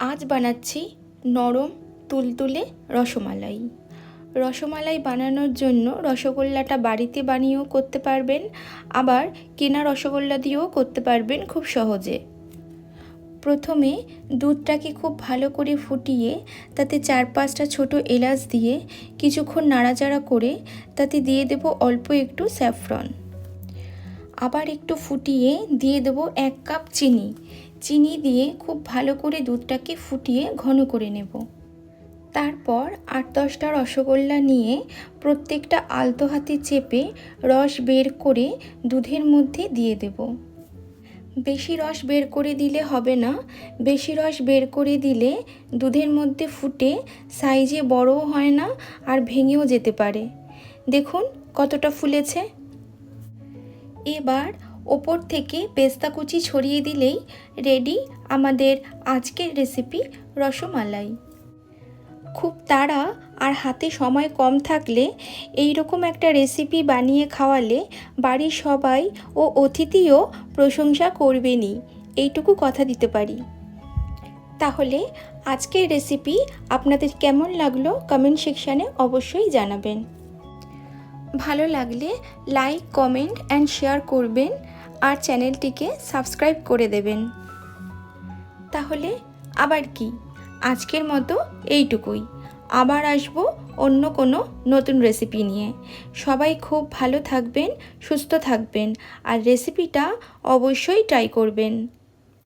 আজ বানাচ্ছি নরম তুলতুলে রসমালাই। রসমালাই বানানোর জন্য রসগোল্লাটা বাড়িতে বানিয়েও করতে পারবেন, আবার কেনা রসগোল্লা দিয়েও করতে পারবেন খুব সহজে। প্রথমে দুধটাকে খুব ভালো করে ফুটিয়ে, তাতে চার পাঁচটা ছোট এলাচ দিয়ে কিছুক্ষণ নাড়াচাড়া করে, তাতে দিয়ে দেব অল্প একটু স্যাফরন। আবার একটু ফুটিয়ে দিয়ে দেবো এক কাপ চিনি। চিনি দিয়ে খুব ভালো করে দুধটাকে ফুটিয়ে ঘন করে নেব। তারপর আট দশটা রসগোল্লা নিয়ে প্রত্যেকটা আলতো হাতে চেপে রস বের করে দুধের মধ্যে দিয়ে দেব। বেশি রস বের করে দিলে হবে না, বেশি রস বের করে দিলে দুধের মধ্যে ফুটে সাইজে বড়ও হয় না আর ভেঙেও যেতে পারে। দেখুন কতটা ফুলেছে। এবার ওপর থেকে পেস্তা কুচি ছড়িয়ে দিলেই রেডি আমাদের আজকের রেসিপি রসমালাই। খুব তাড়া আর হাতে সময় কম থাকলে এই রকম একটা রেসিপি বানিয়ে খাওয়ালে বাড়ির সবাই ও অতিথিও প্রশংসা করবেনই, এইটুকু কথা দিতে পারি। তাহলে আজকের রেসিপি আপনাদের কেমন লাগল কমেন্ট সেকশানে অবশ্যই জানাবেন। ভালো লাগলে লাইক, কমেন্ট অ্যান্ড শেয়ার করবেন। আর চ্যানেলটিকে সাবস্ক্রাইব করে দেবেন। তাহলে আবার কি? আজকের মতো এইটুকুই। আবার আসব অন্য কোনো নতুন রেসিপি নিয়ে। সবাই খুব ভালো থাকবেন, সুস্থ থাকবেন, আর রেসিপিটা অবশ্যই ট্রাই করবেন।